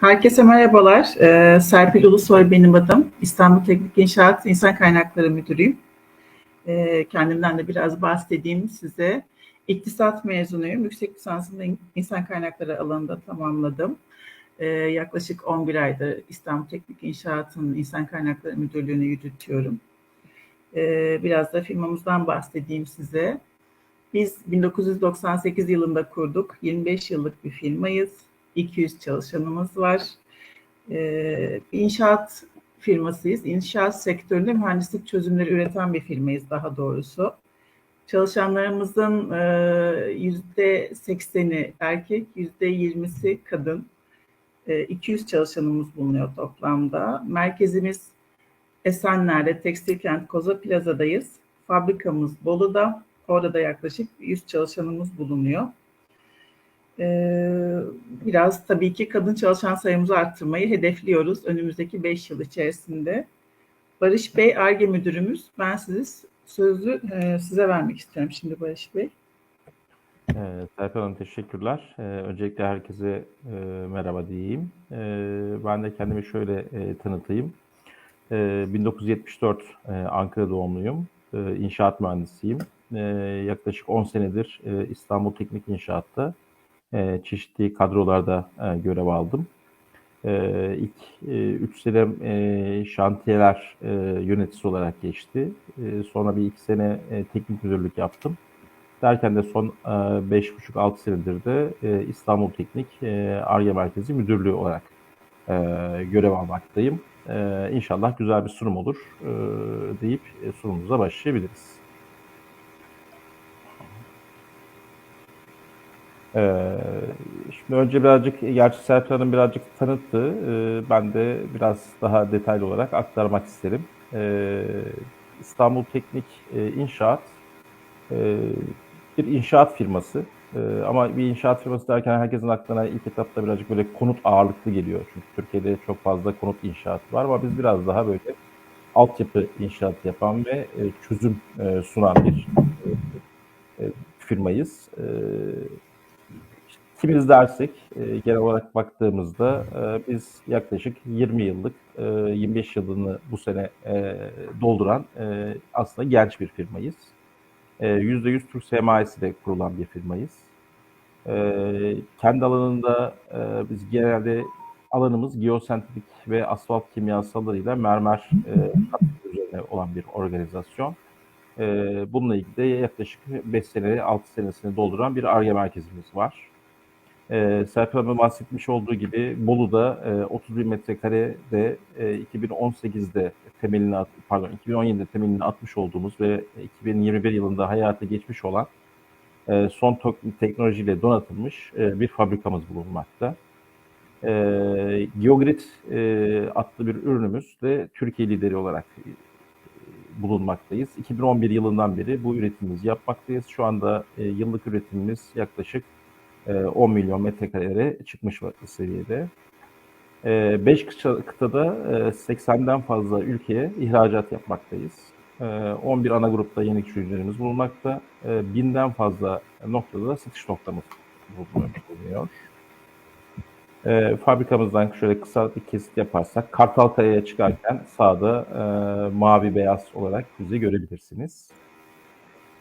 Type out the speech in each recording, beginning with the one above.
Herkese merhabalar. Ee, Serpil Ulusoy benim adım. İstanbul Teknik İnşaat İnsan Kaynakları Müdürüyüm. Ee, kendimden de biraz bahsedeyim size. İktisat mezunuyum. Yüksek lisansımı insan kaynakları alanında tamamladım. Ee, yaklaşık 11 aydır İstanbul Teknik İnşaat'ın İnsan Kaynakları Müdürlüğü'nü yürütüyorum. Ee, biraz da firmamızdan bahsedeyim size. Biz 1998 yılında kurduk. 25 yıllık bir firmayız 200 çalışanımız var. Ee, inşaat firmasıyız. İnşaat sektöründe mühendislik çözümleri üreten bir firmayız daha doğrusu. Çalışanlarımızın e, yüzde sekseni erkek, yüzde yirmisi kadın. 200 e, çalışanımız bulunuyor toplamda. Merkezimiz Esenler'de, Tekstil Kent Koza Plaza'dayız. Fabrikamız Bolu'da. Orada da yaklaşık 100 çalışanımız bulunuyor. Ee, biraz tabii ki kadın çalışan sayımızı arttırmayı hedefliyoruz önümüzdeki 5 yıl içerisinde. Barış Bey, ARGE müdürümüz. Ben sizi sözü e, size vermek istiyorum şimdi Barış Bey. Evet, Serpil Hanım teşekkürler. Ee, öncelikle herkese e, merhaba diyeyim. E, ben de kendimi şöyle e, tanıtayım. E, 1974 e, Ankara doğumluyum. E, inşaat mühendisiyim. Yaklaşık 10 senedir İstanbul Teknik İnşaat'ta e, çeşitli kadrolarda e, görev aldım. E, ilk 3 e, sene e, şantiyeler e, yöneticisi olarak geçti. E, sonra bir iki sene e, teknik müdürlük yaptım. Derken de son e, 5,5-6 senedir de e, İstanbul Teknik e, Arge Merkezi Müdürlüğü olarak e, görev almaktayım. E, inşallah güzel bir sunum olur e, deyip e, sunumumuza başlayabiliriz. Ee, şimdi önce birazcık, gerçi Serpil birazcık tanıttı. Ee, ben de biraz daha detaylı olarak aktarmak isterim. Ee, İstanbul Teknik e, İnşaat e, bir inşaat firması. E, ama bir inşaat firması derken herkesin aklına ilk etapta birazcık böyle konut ağırlıklı geliyor. Çünkü Türkiye'de çok fazla konut inşaatı var ama biz biraz daha böyle altyapı inşaat yapan ve e, çözüm e, sunan bir e, firmayız. E, Kimiz dersek e, genel olarak baktığımızda e, biz yaklaşık 20 yıllık, e, 25 yılını bu sene e, dolduran e, aslında genç bir firmayız. E, %100 Türk sermayesiyle kurulan bir firmayız. E, kendi alanında e, biz genelde alanımız geosentrik ve asfalt kimyasallarıyla mermer e, üzerine olan bir organizasyon. E, bununla ilgili de yaklaşık 5 sene, 6 senesini dolduran bir ARGE merkezimiz var. E, Serpil Hanım'ın bahsetmiş olduğu gibi Bolu'da e, 30 bin metrekarede e, 2018'de temelini at, pardon 2017'de temelini atmış olduğumuz ve 2021 yılında hayata geçmiş olan e, son teknolojiyle donatılmış e, bir fabrikamız bulunmakta. E, Geogrid e, adlı bir ürünümüz de Türkiye lideri olarak e, bulunmaktayız. 2011 yılından beri bu üretimimizi yapmaktayız. Şu anda e, yıllık üretimimiz yaklaşık 10 e, milyon metrekarelere çıkmış seviyede. 5 e, kıtada 80'den e, fazla ülkeye ihracat yapmaktayız. 11 ana grupta yeni ürünlerimiz bulunmakta. Binden fazla noktada da satış noktamız bulunuyor. fabrikamızdan şöyle kısa bir kesit yaparsak Kartalkaya'ya çıkarken sağda mavi beyaz olarak bizi görebilirsiniz.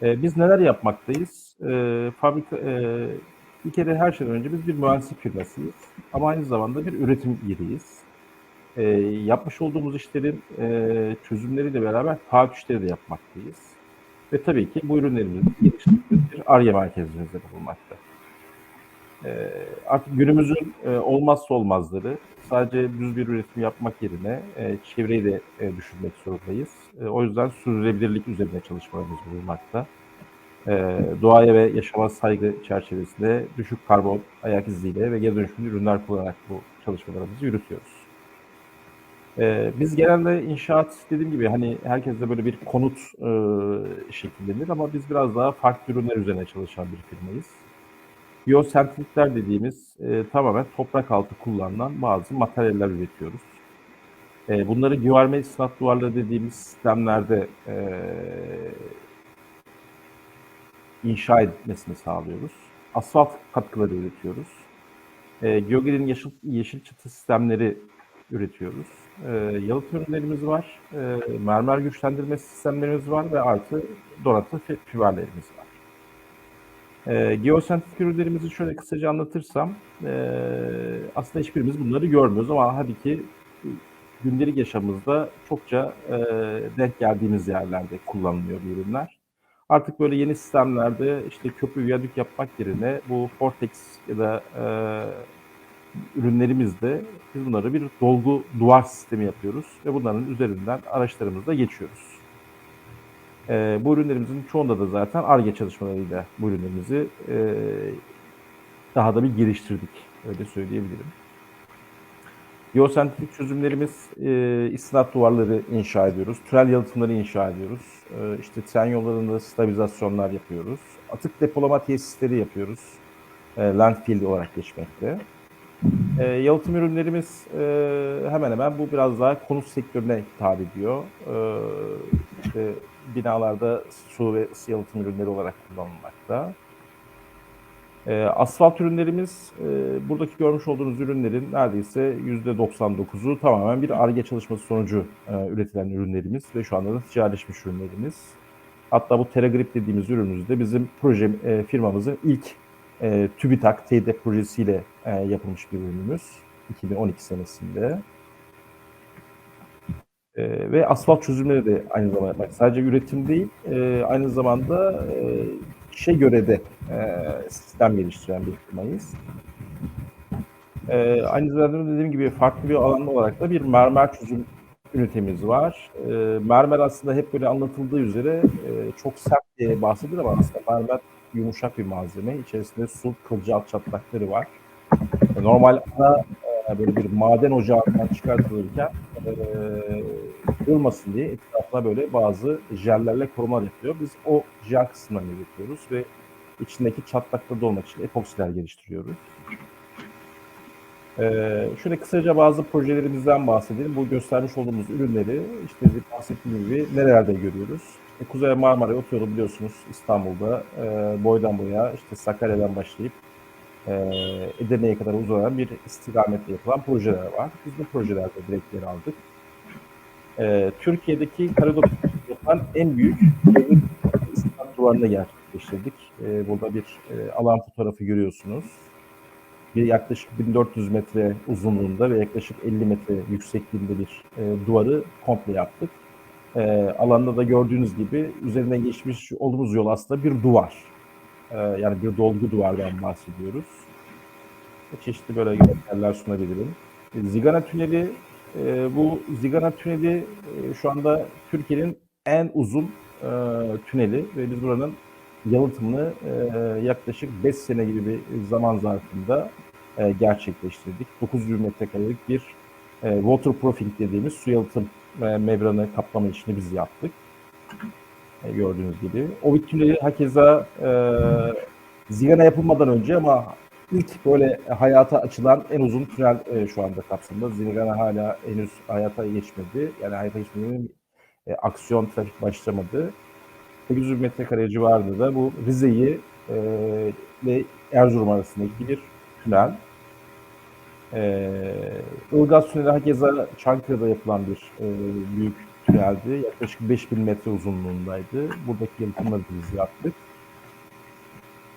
biz neler yapmaktayız? fabrika bir kere her şeyden önce biz bir mühendislik firmasıyız. Ama aynı zamanda bir üretim yeriyiz. E, yapmış olduğumuz işlerin e, çözümleriyle beraber taahhüt işleri de yapmaktayız. Ve tabii ki bu ürünlerimizi geliştirdiğimiz bir ARGE merkezimizde bulunmakta. E, artık günümüzün e, olmazsa olmazları sadece düz bir üretim yapmak yerine e, çevreyi de e, düşünmek zorundayız. E, o yüzden sürdürülebilirlik üzerine çalışmalarımız bulunmakta e, doğaya ve yaşama saygı çerçevesinde düşük karbon ayak iziyle ve geri dönüşümlü ürünler kullanarak bu çalışmalarımızı yürütüyoruz. E, biz genelde inşaat dediğim gibi hani herkes de böyle bir konut e, şekillenir ama biz biraz daha farklı ürünler üzerine çalışan bir firmayız. Biyosentrikler dediğimiz e, tamamen toprak altı kullanılan bazı materyaller üretiyoruz. E, bunları güverme isnat duvarları dediğimiz sistemlerde e, inşa etmesini sağlıyoruz. Asfalt katkıları üretiyoruz. E, Geogel'in yeşil, yeşil çıtı sistemleri üretiyoruz. E, yalıt ürünlerimiz var, e, mermer güçlendirme sistemlerimiz var ve artı donatı fi- fiberlerimiz var. E, geosentetik ürünlerimizi şöyle kısaca anlatırsam, e, aslında hiçbirimiz bunları görmüyoruz ama hadi ki gündelik yaşamımızda çokça e, denk geldiğimiz yerlerde kullanılıyor ürünler. Artık böyle yeni sistemlerde işte köprü viyadük yapmak yerine bu Vortex ya da e, ürünlerimizde biz bunları bir dolgu duvar sistemi yapıyoruz ve bunların üzerinden araçlarımızla geçiyoruz. E, bu ürünlerimizin çoğunda da zaten ARGE çalışmalarıyla bu ürünlerimizi e, daha da bir geliştirdik. Öyle söyleyebilirim. Geosentetik çözümlerimiz e, istinat duvarları inşa ediyoruz. Tünel yalıtımları inşa ediyoruz. E, işte tren yollarında stabilizasyonlar yapıyoruz. Atık depolama tesisleri yapıyoruz. E, landfill olarak geçmekte. E, yalıtım ürünlerimiz e, hemen hemen bu biraz daha konut sektörüne hitap ediyor. E, işte binalarda su ve ısı yalıtım ürünleri olarak kullanılmakta. E, asfalt ürünlerimiz, e, buradaki görmüş olduğunuz ürünlerin neredeyse %99'u tamamen bir ARGE çalışması sonucu e, üretilen ürünlerimiz ve şu anda da ticarileşmiş ürünlerimiz. Hatta bu TerraGrip dediğimiz ürünümüz de bizim proje e, firmamızın ilk e, TÜBİTAK TEDEP projesiyle e, yapılmış bir ürünümüz 2012 senesinde. E, ve asfalt çözümleri de aynı zamanda sadece üretim değil, e, aynı zamanda e, işe göre de e, sistem geliştiren bir firmayız. E, aynı zamanda dediğim gibi farklı bir alan olarak da bir mermer çözüm ünitemiz var. E, mermer aslında hep böyle anlatıldığı üzere e, çok sert diye bahsedilir ama aslında mermer yumuşak bir malzeme. İçerisinde su, kılcal çatlakları var. E, normal e, böyle bir maden ocağından çıkartılırken e, kırılmasın diye etrafına böyle bazı jellerle korumalar yapıyor. Biz o jel kısımlarını üretiyoruz ve içindeki çatlakları dolmak için epoksiler geliştiriyoruz. Ee, şöyle kısaca bazı projelerimizden bahsedelim. Bu göstermiş olduğumuz ürünleri işte bahsettiğim gibi nerelerde görüyoruz? E, Kuzey Marmara Otoyolu biliyorsunuz İstanbul'da e, boydan boya işte Sakarya'dan başlayıp e, Edirne'ye kadar uzanan bir istikametle yapılan projeler var. Biz bu projelerde direkt yer aldık. E, Türkiye'deki karadokü yapan en büyük istinat duvarını gerçekleştirdik. E, burada bir e, alan fotoğrafı görüyorsunuz. Bir yaklaşık 1400 metre uzunluğunda ve yaklaşık 50 metre yüksekliğinde bir e, duvarı komple yaptık. E, alanda da gördüğünüz gibi üzerinden geçmiş olduğumuz yol aslında bir duvar. E, yani bir dolgu duvardan bahsediyoruz. Çeşitli böyle görseller sunabilirim. E, Zigana Tüneli, e, bu Zigana Tüneli e, şu anda Türkiye'nin en uzun e, tüneli ve biz buranın yalıtımını e, yaklaşık 5 sene gibi bir zaman zarfında gerçekleştirdik. 900 metrekarelik bir e, waterproofing dediğimiz su yalıtım e, membranı kaplama işini biz yaptık. Gördüğünüz gibi. O tüneli hakeza e, Zigana yapılmadan önce ama ilk böyle hayata açılan en uzun tünel e, şu anda kapsamında. Zigana hala henüz hayata geçmedi. Yani hayata geçmedi. E, aksiyon trafik başlamadı. 800 metrekare civarında da bu Rize'yi e, ve Erzurum arasındaki bir tünel. E, Ilgaz Tüneli hakeza Çankırı'da yapılan bir e, büyük tüneldi. Yaklaşık 5000 metre uzunluğundaydı. Buradaki yalıtımları biz yaptık.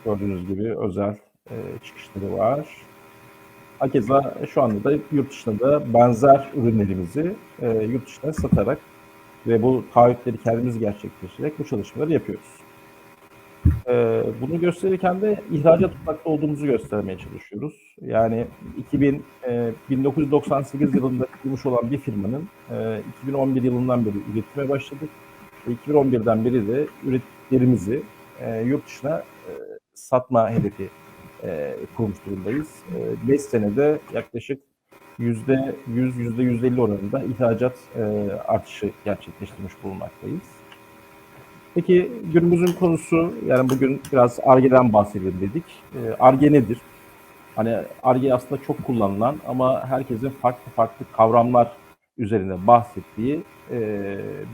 Gördüğünüz gibi özel e, çıkışları var. Hakeza şu anda da yurt dışında da benzer ürünlerimizi e, yurt dışına satarak ve bu taahhütleri kendimiz gerçekleştirerek bu çalışmaları yapıyoruz. Ee, bunu gösterirken de ihracat tutmakta olduğumuzu göstermeye çalışıyoruz. Yani 2000, e, 1998 yılında kurulmuş olan bir firmanın e, 2011 yılından beri üretime başladık. Ve 2011'den beri de ürettiklerimizi e, yurt dışına e, satma hedefi e, kurmuş durumdayız. 5 senede yaklaşık yüzde yüz, yüzde yüz elli oranında ihracat e, artışı gerçekleştirmiş bulunmaktayız. Peki günümüzün konusu, yani bugün biraz ARGE'den bahsedelim dedik. ARGE nedir? Hani ARGE aslında çok kullanılan ama herkesin farklı farklı kavramlar üzerine bahsettiği e,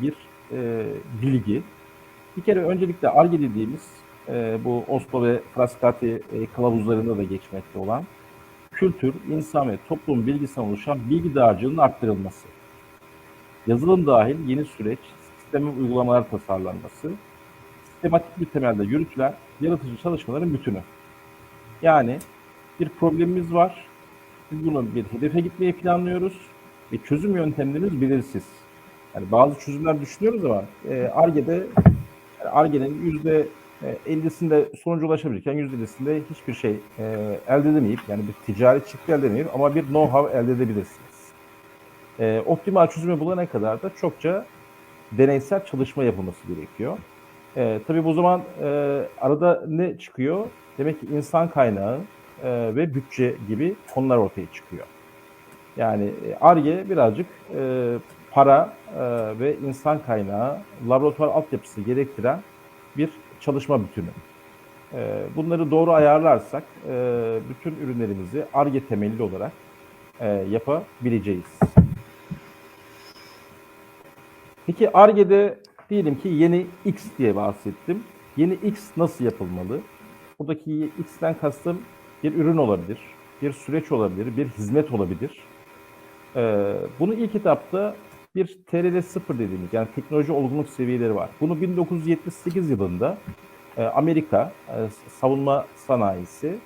bir e, bilgi. Bir kere öncelikle ARGE dediğimiz e, bu Oslo ve Frascati e, kılavuzlarında da geçmekte olan kültür, insan ve toplum bilgisinden oluşan bilgi dağarcığının arttırılması. Yazılım dahil yeni süreç, sistemi uygulamalar tasarlanması, sistematik bir temelde yürütülen yaratıcı çalışmaların bütünü. Yani bir problemimiz var, biz bunu bir hedefe gitmeyi planlıyoruz ve çözüm yöntemlerimiz belirsiz. Yani bazı çözümler düşünüyoruz ama e, Ar-Ge'de yani Ar-Ge'nin e, 50'sinde sonuca ulaşabilirken yüzde 50'sinde hiçbir şey e, elde edemeyip yani bir ticari çıktı elde edemeyip ama bir know-how elde edebilirsiniz. E, optimal çözümü bulana kadar da çokça deneysel çalışma yapılması gerekiyor. E, tabii bu zaman e, arada ne çıkıyor? Demek ki insan kaynağı e, ve bütçe gibi konular ortaya çıkıyor. Yani ARGE birazcık e, para e, ve insan kaynağı, laboratuvar altyapısı gerektiren bir çalışma bütünü. E, bunları doğru ayarlarsak e, bütün ürünlerimizi ARGE temelli olarak e, yapabileceğiz. Peki ARGE'de diyelim ki yeni X diye bahsettim. Yeni X nasıl yapılmalı? Buradaki X'ten kastım bir ürün olabilir, bir süreç olabilir, bir hizmet olabilir. Ee, bunu ilk etapta bir TRL 0 dediğimiz yani teknoloji olgunluk seviyeleri var. Bunu 1978 yılında e, Amerika e, savunma sanayisi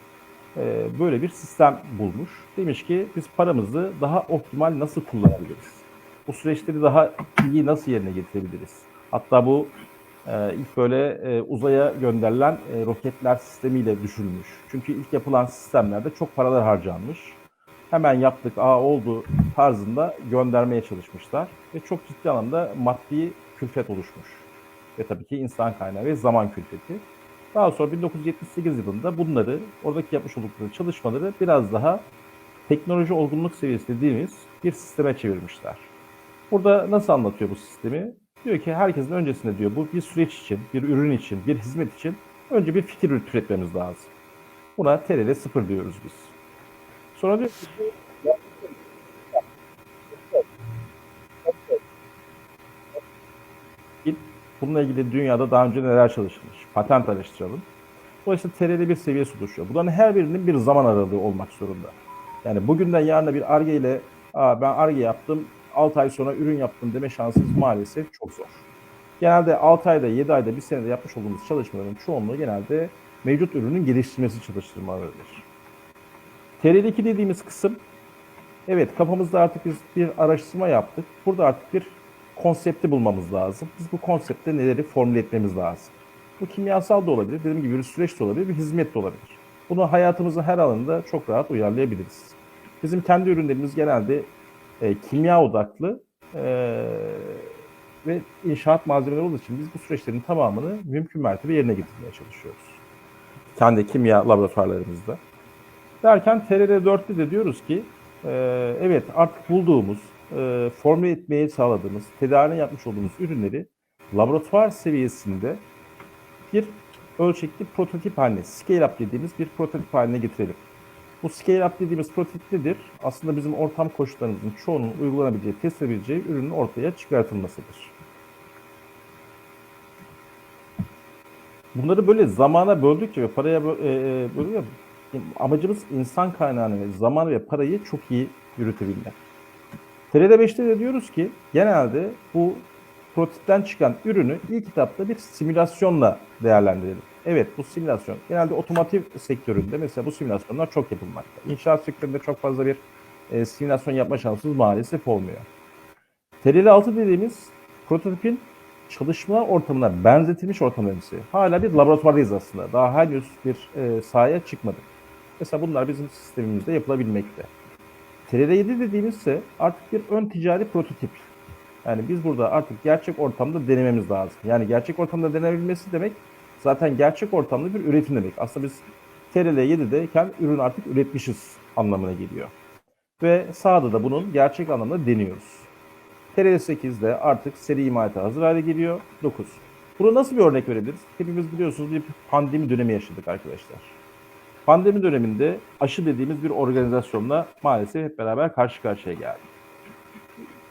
e, böyle bir sistem bulmuş. Demiş ki biz paramızı daha optimal nasıl kullanabiliriz? Bu süreçleri daha iyi nasıl yerine getirebiliriz? Hatta bu e, ilk böyle e, uzaya gönderilen e, roketler sistemiyle düşünülmüş. Çünkü ilk yapılan sistemlerde çok paralar harcanmış. Hemen yaptık, aa oldu tarzında göndermeye çalışmışlar. Ve çok ciddi anlamda maddi külfet oluşmuş. Ve tabii ki insan kaynağı ve zaman külfeti. Daha sonra 1978 yılında bunları, oradaki yapmış oldukları çalışmaları biraz daha teknoloji olgunluk seviyesi dediğimiz bir sisteme çevirmişler. Burada nasıl anlatıyor bu sistemi? Diyor ki herkesin öncesinde diyor bu bir süreç için, bir ürün için, bir hizmet için önce bir fikir üretmemiz lazım. Buna TRL 0 diyoruz biz. Sonra diyor ki bununla ilgili dünyada daha önce neler çalışılmış. Patent araştıralım. Dolayısıyla TRL bir seviyesi oluşuyor. Bunların her birinin bir zaman aralığı olmak zorunda. Yani bugünden yarına bir ARGE ile Aa, ben ARGE yaptım, 6 ay sonra ürün yaptım deme şansınız maalesef çok zor. Genelde 6 ayda, 7 ayda, 1 senede yapmış olduğumuz çalışmaların çoğunluğu genelde mevcut ürünün geliştirmesi çalıştırmalarıdır. TRL2 dediğimiz kısım, evet kafamızda artık biz bir araştırma yaptık. Burada artık bir konsepti bulmamız lazım. Biz bu konseptte neleri formüle etmemiz lazım. Bu kimyasal da olabilir, dediğim gibi bir süreç de olabilir, bir hizmet de olabilir. Bunu hayatımızın her alanında çok rahat uyarlayabiliriz. Bizim kendi ürünlerimiz genelde e, kimya odaklı e, ve inşaat malzemeleri olduğu için biz bu süreçlerin tamamını mümkün mertebe yerine getirmeye çalışıyoruz. Kendi kimya laboratuvarlarımızda. Derken TRL 4'te de diyoruz ki e, evet artık bulduğumuz, e, formüle etmeyi sağladığımız, tedarini yapmış olduğumuz ürünleri laboratuvar seviyesinde bir ölçekli prototip haline, scale up dediğimiz bir prototip haline getirelim. Bu scale up dediğimiz prototip nedir? Aslında bizim ortam koşullarımızın çoğunun uygulanabileceği, test edebileceği ürünün ortaya çıkartılmasıdır. Bunları böyle zamana böldükçe ve paraya e, e, bölüyor. Amacımız insan kaynağını ve zaman ve parayı çok iyi yürütebilmek. TRD 5'te de diyoruz ki genelde bu prototipten çıkan ürünü ilk etapta bir simülasyonla değerlendirelim. Evet bu simülasyon genelde otomotiv sektöründe mesela bu simülasyonlar çok yapılmakta. İnşaat sektöründe çok fazla bir e, simülasyon yapma şansımız maalesef olmuyor. TRL6 dediğimiz prototipin çalışma ortamına benzetilmiş ortamlarımızı. Hala bir laboratuvardayız aslında. Daha henüz bir e, sahaya çıkmadık. Mesela bunlar bizim sistemimizde yapılabilmekte. TRL7 dediğimiz ise artık bir ön ticari prototip. Yani biz burada artık gerçek ortamda denememiz lazım. Yani gerçek ortamda denebilmesi demek zaten gerçek ortamda bir üretim demek. Aslında biz TRL 7'deyken ürün artık üretmişiz anlamına geliyor. Ve sahada da bunun gerçek anlamda deniyoruz. TRL 8'de artık seri imalata hazır hale geliyor. 9. Bunu nasıl bir örnek verebiliriz? Hepimiz biliyorsunuz bir pandemi dönemi yaşadık arkadaşlar. Pandemi döneminde aşı dediğimiz bir organizasyonla maalesef hep beraber karşı karşıya geldik.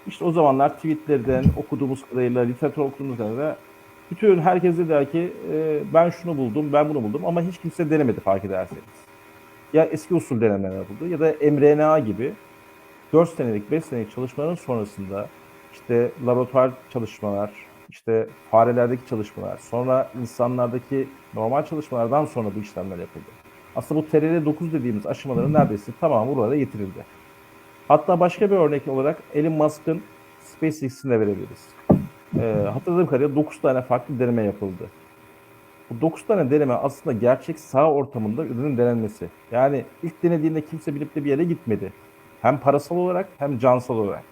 İşte o zamanlar tweetlerden okuduğumuz kadarıyla, literatür okuduğumuz kadarıyla bütün herkes de der ki e, ben şunu buldum, ben bunu buldum ama hiç kimse denemedi fark ederseniz. ya eski usul denemeler yapıldı ya da mRNA gibi 4 senelik 5 senelik çalışmaların sonrasında işte laboratuvar çalışmalar, işte farelerdeki çalışmalar, sonra insanlardaki normal çalışmalardan sonra bu işlemler yapıldı. Aslında bu TRL9 dediğimiz aşamaların neredeyse tamamı buralara getirildi. Hatta başka bir örnek olarak Elon Musk'ın SpaceX'ini de verebiliriz. Ee, hatırladığım kadarıyla 9 tane farklı deneme yapıldı. Bu 9 tane deneme aslında gerçek sağ ortamında ürünün denenmesi. Yani ilk denediğinde kimse bilip de bir yere gitmedi. Hem parasal olarak hem cansal olarak.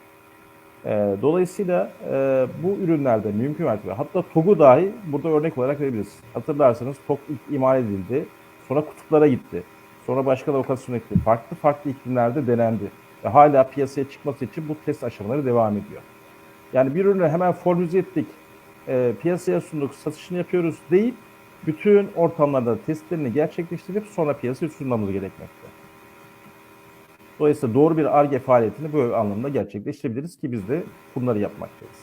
Ee, dolayısıyla e, bu ürünlerde mümkün mertebe hatta TOG'u dahi burada örnek olarak verebiliriz. Hatırlarsanız TOG ilk imal edildi. Sonra kutuplara gitti. Sonra başka lokasyona gitti. Farklı farklı iklimlerde denendi. Ve hala piyasaya çıkması için bu test aşamaları devam ediyor. Yani bir ürünü hemen formüle ettik, e, piyasaya sunduk, satışını yapıyoruz deyip bütün ortamlarda testlerini gerçekleştirip sonra piyasaya sunmamız gerekmekte. Dolayısıyla doğru bir ARGE faaliyetini böyle anlamda gerçekleştirebiliriz ki biz de bunları yapmaktayız.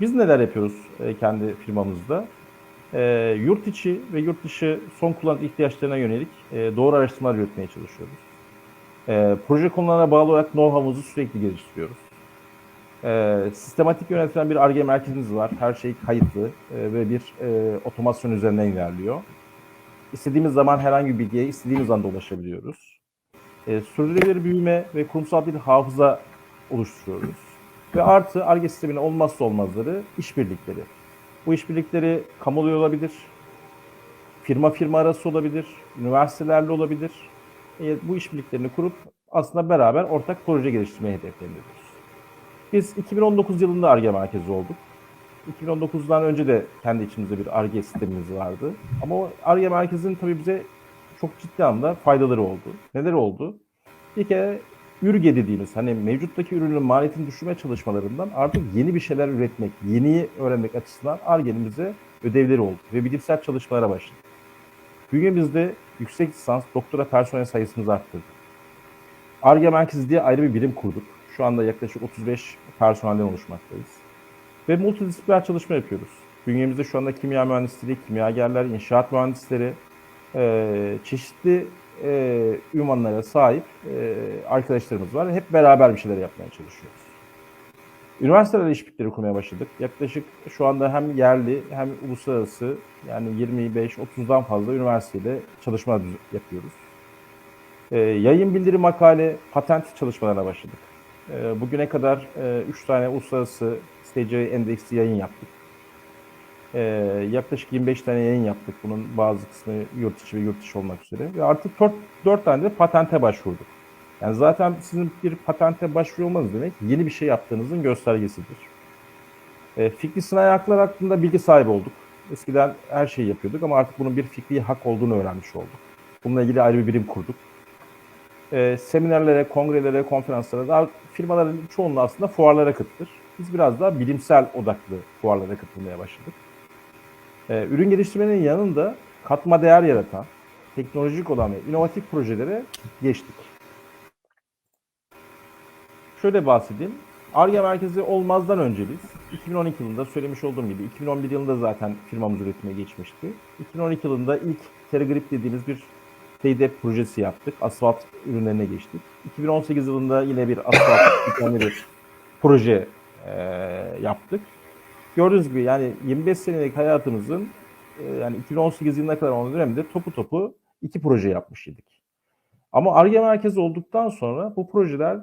Biz neler yapıyoruz e, kendi firmamızda? E, yurt içi ve yurt dışı son kullanıcı ihtiyaçlarına yönelik e, doğru araştırmalar yürütmeye çalışıyoruz. E, proje konularına bağlı olarak know-how'umuzu sürekli geliştiriyoruz. E, sistematik yönetilen bir ARGE merkezimiz var. Her şey kayıtlı e, ve bir e, otomasyon üzerinden ilerliyor. İstediğimiz zaman herhangi bir bilgiye istediğimiz anda ulaşabiliyoruz. E, sürdürülebilir büyüme ve kurumsal bir hafıza oluşturuyoruz. Ve artı ARGE sisteminin olmazsa olmazları işbirlikleri. Bu işbirlikleri kamuoyu olabilir, firma firma arası olabilir, üniversitelerle olabilir. E, bu işbirliklerini kurup aslında beraber ortak proje geliştirmeyi hedefleniyoruz. Biz 2019 yılında ARGE merkezi olduk. 2019'dan önce de kendi içimizde bir ARGE sistemimiz vardı. Ama o ARGE merkezinin tabii bize çok ciddi anlamda faydaları oldu. Neler oldu? Bir kere ürge dediğimiz hani mevcuttaki ürünün maliyetini düşürme çalışmalarından artık yeni bir şeyler üretmek, yeniyi öğrenmek açısından ARGE'nin ödevleri oldu ve bilimsel çalışmalara başladık. Bünyemizde yüksek lisans, doktora personel sayısımızı arttırdık. ARGE merkezi diye ayrı bir birim kurduk. Şu anda yaklaşık 35 personelden oluşmaktayız. Ve multidisipliner çalışma yapıyoruz. Bünyemizde şu anda kimya mühendisleri, kimyagerler, inşaat mühendisleri, çeşitli e, ünvanlara sahip e, arkadaşlarımız var. Hep beraber bir şeyler yapmaya çalışıyoruz. Üniversitelerle işbirlikleri kurmaya başladık. Yaklaşık şu anda hem yerli hem uluslararası yani 25-30'dan fazla üniversiteyle çalışma yapıyoruz. E, yayın bildiri makale, patent çalışmalarına başladık. E, bugüne kadar 3 e, tane uluslararası SC endeksli yayın yaptık. E, yaklaşık 25 tane yayın yaptık. Bunun bazı kısmı yurt içi ve yurt dışı olmak üzere. Ve artık 4, 4 tane de patente başvurduk. Yani zaten sizin bir patente başvuruyor olmanız demek yeni bir şey yaptığınızın göstergesidir. E, fikri sınai haklar hakkında bilgi sahibi olduk. Eskiden her şeyi yapıyorduk ama artık bunun bir fikri hak olduğunu öğrenmiş olduk. Bununla ilgili ayrı bir birim kurduk. E, seminerlere, kongrelere, konferanslara, daha firmaların çoğunluğu aslında fuarlara katılır. Biz biraz daha bilimsel odaklı fuarlara katılmaya başladık. E, ürün geliştirmenin yanında katma değer yaratan, teknolojik olan ve inovatif projelere geçtik. Şöyle bahsedeyim. ARGE merkezi olmazdan önce biz 2012 yılında söylemiş olduğum gibi 2011 yılında zaten firmamız üretime geçmişti. 2012 yılında ilk Terragrip dediğimiz bir TDEP projesi yaptık. Asfalt ürünlerine geçtik. 2018 yılında yine bir asfalt bir proje e, yaptık. Gördüğünüz gibi yani 25 senelik hayatımızın e, yani 2018 yılına kadar olan dönemde topu topu iki proje yapmış. Ama ARGE merkezi olduktan sonra bu projeler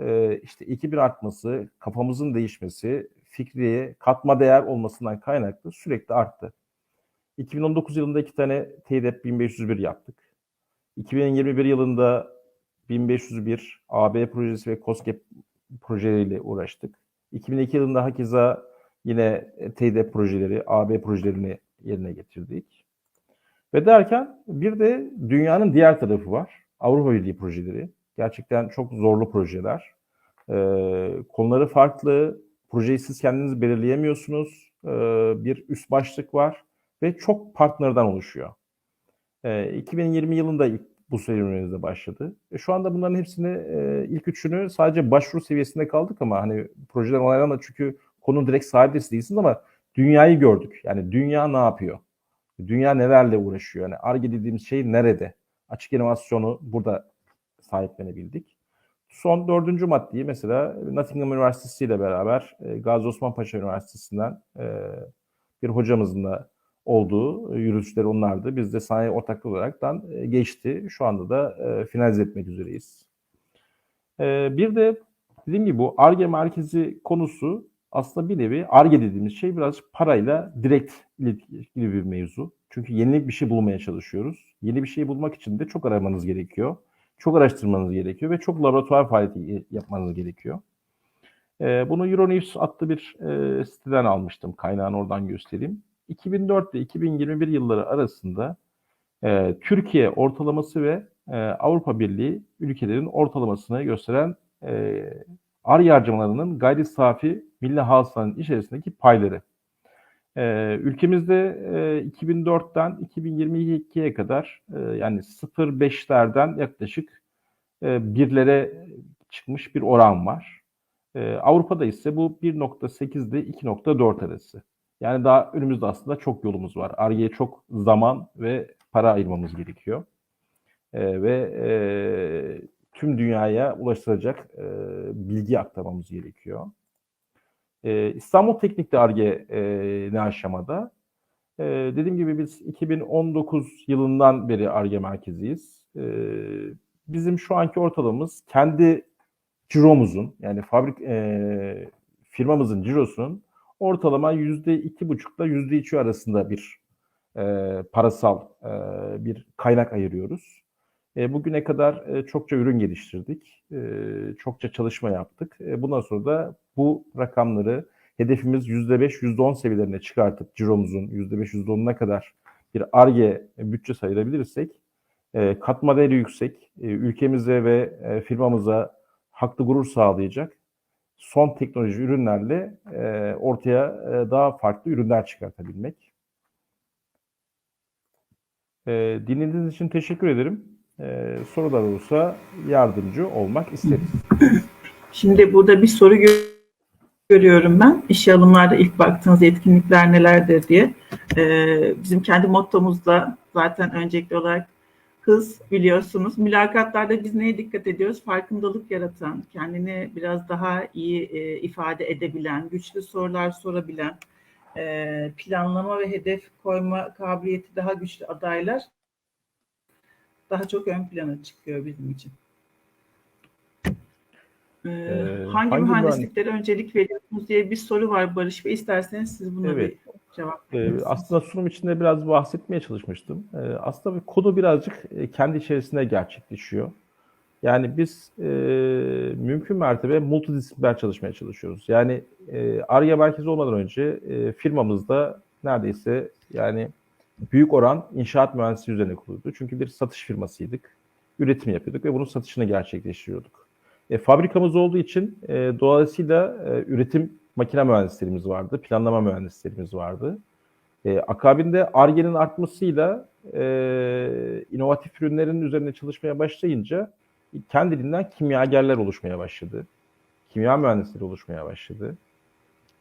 e, işte ekibin artması, kafamızın değişmesi, fikriye katma değer olmasından kaynaklı sürekli arttı. 2019 yılında iki tane TDEP 1501 yaptık. 2021 yılında 1501 AB projesi ve COSGAP projeleriyle uğraştık. 2002 yılında hakeza yine TDEP projeleri, AB projelerini yerine getirdik. Ve derken bir de dünyanın diğer tarafı var. Avrupa Birliği projeleri. Gerçekten çok zorlu projeler. Ee, konuları farklı. Projeyi siz kendiniz belirleyemiyorsunuz. Ee, bir üst başlık var ve çok partnerden oluşuyor. Ee, 2020 yılında ilk bu serüvenimizde başladı. E, şu anda bunların hepsini e, ilk üçünü sadece başvuru seviyesinde kaldık ama hani projeden onaylanmadı çünkü konunun direkt sahibi değilsiniz ama dünyayı gördük. Yani dünya ne yapıyor? Dünya nelerle uğraşıyor? Yani ARGE dediğimiz şey nerede? açık inovasyonu burada sahiplenebildik. Son dördüncü maddeyi mesela Nottingham Üniversitesi ile beraber e, Gazi Osman Paşa Üniversitesi'nden e, bir hocamızın da olduğu e, yürüyüşleri onlardı. Biz de sanayi ortaklığı olaraktan geçti. Şu anda da finalize etmek üzereyiz. Bir de dediğim gibi bu ARGE merkezi konusu aslında bir nevi ARGE dediğimiz şey biraz parayla direkt ilgili bir mevzu. Çünkü yenilik bir şey bulmaya çalışıyoruz. Yeni bir şey bulmak için de çok aramanız gerekiyor. Çok araştırmanız gerekiyor ve çok laboratuvar faaliyeti yapmanız gerekiyor. E, bunu Euronews adlı bir e, siteden almıştım. Kaynağını oradan göstereyim. 2004 ile 2021 yılları arasında e, Türkiye ortalaması ve e, Avrupa Birliği ülkelerin ortalamasını gösteren e, ARGE harcamalarının gayri safi milli hasılanın içerisindeki payları. E, ülkemizde e, 2004'ten 2022'ye kadar e, yani 0.5'lerden yaklaşık e, birlere çıkmış bir oran var. E, Avrupa'da ise bu 1.8 ile 2.4 arası. Yani daha önümüzde aslında çok yolumuz var. Arge'ye çok zaman ve para ayırmamız gerekiyor. E, ve e, tüm dünyaya ulaştıracak e, bilgi aktarmamız gerekiyor. E, İstanbul Teknik'te Arge e, ne aşamada? E, dediğim gibi biz 2019 yılından beri Arge merkeziyiz. E, bizim şu anki ortalamamız kendi ciromuzun yani fabrik e, firmamızın cirosunun ortalama yüzde iki buçukla yüzde üçü arasında bir e, parasal e, bir kaynak ayırıyoruz. E, bugüne kadar e, çokça ürün geliştirdik, e, çokça çalışma yaptık. E, bundan sonra da bu rakamları hedefimiz yüzde beş, yüzde on seviyelerine çıkartıp ciromuzun yüzde beş, yüzde onuna kadar bir ARGE bütçe sayılabilirsek e, katma değeri yüksek, e, ülkemize ve e, firmamıza haklı gurur sağlayacak son teknoloji ürünlerle e, ortaya e, daha farklı ürünler çıkartabilmek. E, dinlediğiniz için teşekkür ederim. E, sorular olursa yardımcı olmak isteriz. Şimdi burada bir soru gö- görüyorum ben. İşe alımlarda ilk baktığınız etkinlikler nelerdir diye. Ee, bizim kendi mottomuzda zaten öncelikli olarak hız biliyorsunuz. Mülakatlarda biz neye dikkat ediyoruz? Farkındalık yaratan, kendini biraz daha iyi e, ifade edebilen, güçlü sorular sorabilen, e, planlama ve hedef koyma kabiliyeti daha güçlü adaylar daha çok ön plana çıkıyor bizim için. Ee, Ee, hangi, hangi mühendisliklere öncelik veriyorsunuz diye bir soru var Barış Bey. İsterseniz siz buna Evet. bir cevap verin. aslında sunum içinde biraz bahsetmeye çalışmıştım. E, aslında bir konu birazcık e, kendi içerisinde gerçekleşiyor. Yani biz e, mümkün mertebe multidisipliner çalışmaya çalışıyoruz. Yani e, Arya merkezi olmadan önce e, firmamızda neredeyse yani büyük oran inşaat mühendisliği üzerine kuruluydu. Çünkü bir satış firmasıydık. Üretim yapıyorduk ve bunun satışını gerçekleştiriyorduk. E, fabrikamız olduğu için e, dolayısıyla e, üretim makine mühendislerimiz vardı, planlama mühendislerimiz vardı. E, akabinde ARGE'nin artmasıyla e, inovatif ürünlerin üzerine çalışmaya başlayınca kendiliğinden kimyagerler oluşmaya başladı. Kimya mühendisleri oluşmaya başladı.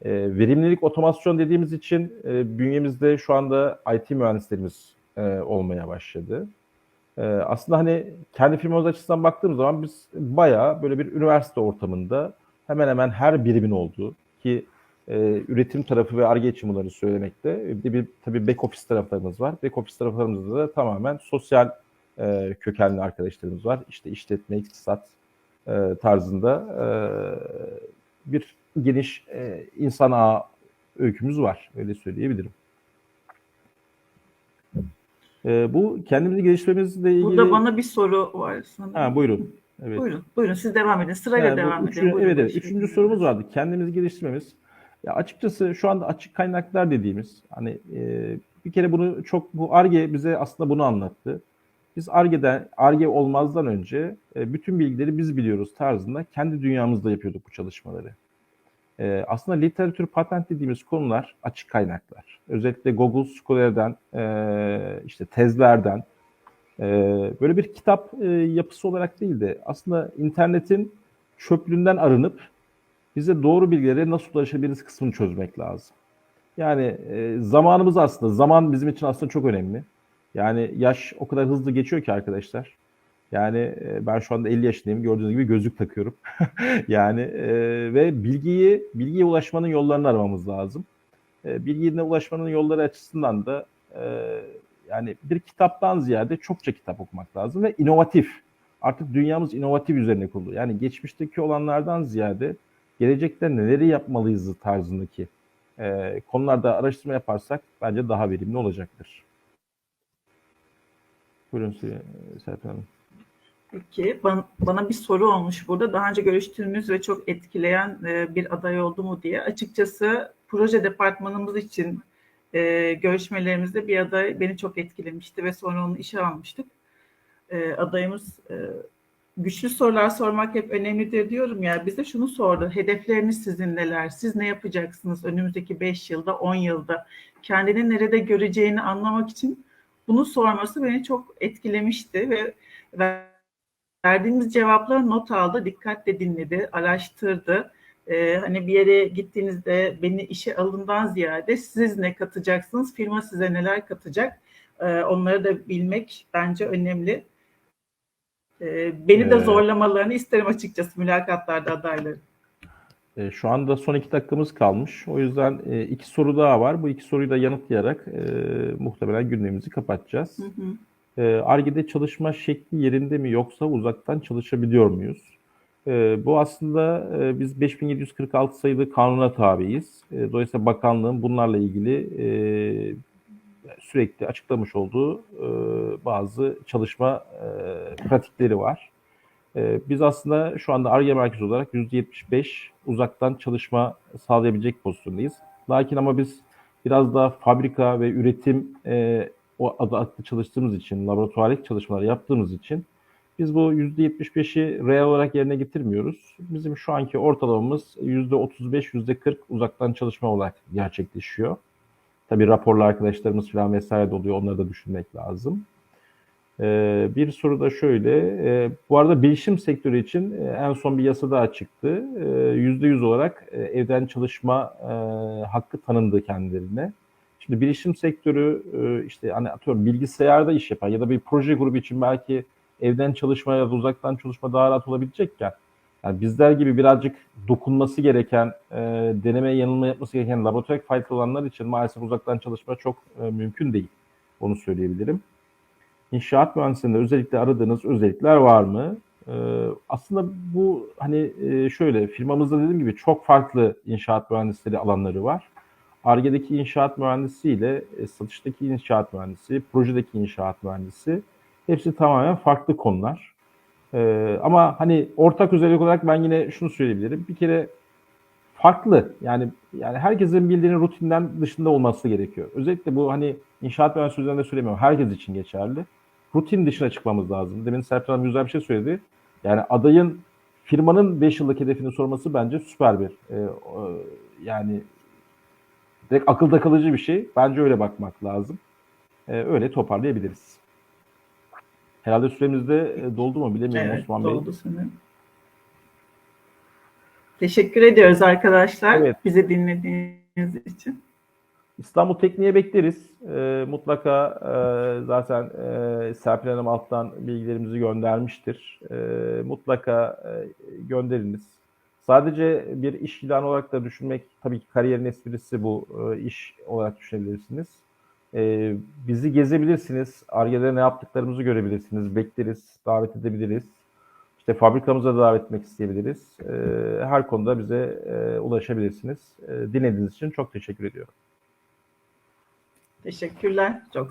E, verimlilik otomasyon dediğimiz için e, bünyemizde şu anda IT mühendislerimiz e, olmaya başladı. E, aslında hani kendi firmamız açısından baktığımız zaman biz bayağı böyle bir üniversite ortamında hemen hemen her birimin olduğu ki e, üretim tarafı ve ARGE bunları söylemekte. Bir de bir tabii back office taraflarımız var. Back office taraflarımızda da tamamen sosyal e, kökenli arkadaşlarımız var. İşte işletme, iktisat e, tarzında e, bir geniş e, insan ağı öykümüz var. Öyle söyleyebilirim. E, bu kendimizi geliştirmemizle ilgili... Burada bana bir soru var sanırım. Ha, buyurun. Evet. Buyurun, buyurun siz devam edin. Sırayla Yani devam üçü- edelim. Buyurun evet, evet. Üçüncü sorumuz vardı. Kendimizi geliştirmemiz. Ya açıkçası şu anda açık kaynaklar dediğimiz hani e, bir kere bunu çok bu Arge bize aslında bunu anlattı. Biz Arge'den Arge olmazdan önce e, bütün bilgileri biz biliyoruz tarzında kendi dünyamızda yapıyorduk bu çalışmaları. E, aslında literatür patent dediğimiz konular açık kaynaklar. Özellikle Google Scholar'dan, e, işte tezlerden, e, böyle bir kitap e, yapısı olarak değil de aslında internetin çöplüğünden arınıp bize doğru bilgilere nasıl ulaşabiliriz kısmını çözmek lazım. Yani e, zamanımız aslında, zaman bizim için aslında çok önemli. Yani yaş o kadar hızlı geçiyor ki arkadaşlar. Yani ben şu anda 50 yaşındayım. Gördüğünüz gibi gözlük takıyorum. yani e, ve bilgiyi bilgiye ulaşmanın yollarını aramamız lazım. E, bilgiye ulaşmanın yolları açısından da e, yani bir kitaptan ziyade çokça kitap okumak lazım ve inovatif. Artık dünyamız inovatif üzerine kurulu. Yani geçmişteki olanlardan ziyade gelecekte neleri yapmalıyız tarzındaki e, konularda araştırma yaparsak bence daha verimli olacaktır. Buyurun Serpil Hanım. Peki bana, bir soru olmuş burada. Daha önce görüştüğümüz ve çok etkileyen e, bir aday oldu mu diye. Açıkçası proje departmanımız için e, görüşmelerimizde bir aday beni çok etkilemişti ve sonra onu işe almıştık. E, adayımız güçlü sorular sormak hep önemlidir diyorum ya. Bize şunu sordu. Hedefleriniz sizin neler? Siz ne yapacaksınız önümüzdeki 5 yılda, 10 yılda? Kendini nerede göreceğini anlamak için bunu sorması beni çok etkilemişti ve verdiğimiz cevapları not aldı, dikkatle dinledi, araştırdı. Ee, hani bir yere gittiğinizde beni işe alından ziyade siz ne katacaksınız, firma size neler katacak, ee, onları da bilmek bence önemli. Ee, beni de Evet. zorlamalarını isterim açıkçası mülakatlarda adayları. E, Şu anda son iki dakikamız kalmış. O yüzden e, iki soru daha var. Bu iki soruyu da yanıtlayarak e, muhtemelen gündemimizi kapatacağız. Hı hı. E, Ar-Ge'de çalışma şekli yerinde mi yoksa uzaktan çalışabiliyor muyuz? E, bu aslında e, biz 5746 sayılı kanuna tabiiz. E, dolayısıyla bakanlığın bunlarla ilgili e, sürekli açıklamış olduğu e, bazı çalışma pratikleri var. Biz aslında şu anda Ar-Ge merkezi olarak %75 uzaktan çalışma sağlayabilecek pozisyondayız. Lakin ama biz biraz daha fabrika ve üretim o adı aklı çalıştığımız için, laboratuvarlık çalışmaları yaptığımız için biz bu %75'i reel olarak yerine getirmiyoruz. Bizim şu anki ortalamamız %35, %40 uzaktan çalışma olarak gerçekleşiyor. Tabii raporlu arkadaşlarımız falan vesaire de oluyor. Onları da düşünmek lazım. Ee, bir soru da şöyle. e, bu arada bilişim sektörü için e, en son bir yasa daha çıktı. E, %100 olarak e, evden çalışma hakkı tanındı kendilerine. Şimdi bilişim sektörü e, işte hani atıyorum bilgisayarda iş yapan ya da bir proje grubu için belki evden çalışma ya da uzaktan çalışma daha rahat olabilecekken yani bizler gibi birazcık dokunması gereken, e, deneme yanılma yapması gereken laboratuvar faydalı olanlar için maalesef uzaktan çalışma çok e, mümkün değil. Onu söyleyebilirim. İnşaat mühendisliğinde özellikle aradığınız özellikler var mı? Aslında bu hani şöyle firmamızda dediğim gibi çok farklı inşaat mühendisleri alanları var. Arge'deki inşaat mühendisi ile e, satıştaki inşaat mühendisi, projedeki inşaat mühendisi hepsi tamamen farklı konular. Ee, ama hani ortak özellik olarak ben yine şunu söyleyebilirim. Bir kere farklı yani yani herkesin bildiğinin rutinden dışında olması gerekiyor. Özellikle bu hani inşaat mühendisliği üzerinde söylemiyorum. Herkes için geçerli. Rutin dışına çıkmamız lazım. Demin Serpil Hanım güzel bir şey söyledi. Yani adayın firmanın 5 yıllık hedefini sorması bence süper bir e, e, yani direkt akılda kalıcı bir şey. Bence öyle bakmak lazım. E, öyle toparlayabiliriz. Herhalde süremiz de e, doldu mu bilemiyorum Evet, Osman Bey. doldu sanırım. Teşekkür ediyoruz arkadaşlar Evet. bizi dinlediğiniz için. İstanbul Tekniğe bekleriz. E, mutlaka e, zaten e, Serpil Hanım alttan bilgilerimizi göndermiştir. E, mutlaka e, gönderiniz. Sadece bir iş ilanı olarak da düşünmek tabii ki kariyerin esprisi bu e, iş olarak düşünebilirsiniz. E, bizi gezebilirsiniz. Arge'de ne yaptıklarımızı görebilirsiniz. Bekleriz, davet edebiliriz. İşte fabrikamıza da davet etmek isteyebiliriz. E, her konuda bize ulaşabilirsiniz. Dinlediğiniz için çok teşekkür ediyorum. Teşekkürler. Çok